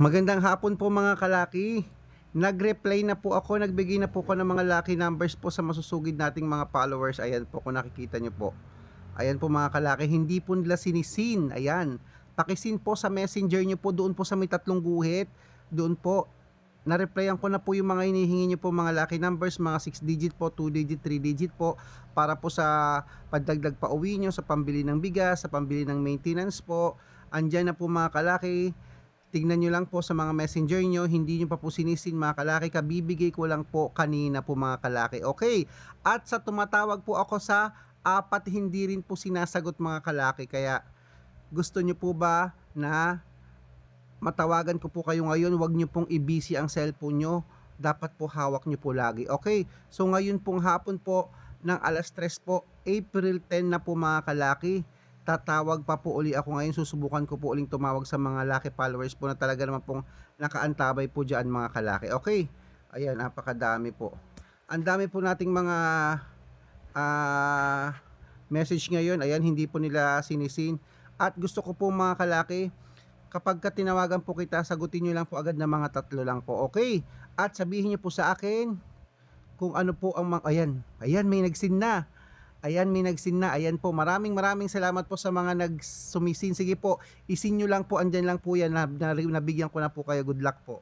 Magandang hapon po mga kalaki. Nag-reply na po ako, nagbigay na po ako ng mga lucky numbers po sa masusugid nating mga followers. Ayan po kung nakikita nyo po. Ayan po mga kalaki, hindi po nila sinisin. Ayan. Pakisin po sa messenger nyo po doon po sa may tatlong guhit. Doon po. Na-replyan ko na po yung mga hinihingi nyo po mga lucky numbers, mga 6 digit po, 2 digit, 3 digit po para po sa pagdagdag pa uwi nyo, sa pambili ng bigas, sa pambili ng maintenance po. Andyan na po mga kalaki. Tignan nyo lang po sa mga messenger nyo, hindi nyo pa po sinisin mga kalaki, kabibigay ko lang po kanina po mga kalaki. Okay, at sa tumatawag po ako sa apat, hindi rin po sinasagot mga kalaki. Kaya gusto nyo po ba na matawagan ko po kayo ngayon, wag nyo pong i-busy ang cellphone nyo. Dapat po hawak nyo po lagi. Okay, so ngayon pong hapon po ng alas 3 po, April 10 na po mga kalaki tatawag pa po uli ako ngayon. Susubukan ko po uling tumawag sa mga lucky followers po na talaga naman pong nakaantabay po dyan mga kalaki. Okay, ayan, napakadami po. Ang dami po nating mga ah, message ngayon. Ayan, hindi po nila sinisin. At gusto ko po mga kalaki, kapag ka tinawagan po kita, sagutin nyo lang po agad na mga tatlo lang po. Okay? At sabihin nyo po sa akin kung ano po ang mga... Ayan, ayan, may nagsin na. Ayan, may nagsin na. Ayan po, maraming maraming salamat po sa mga nagsumisin. Sige po, isin nyo lang po, andyan lang po yan. Na, na, nabigyan ko na po kayo. Good luck po.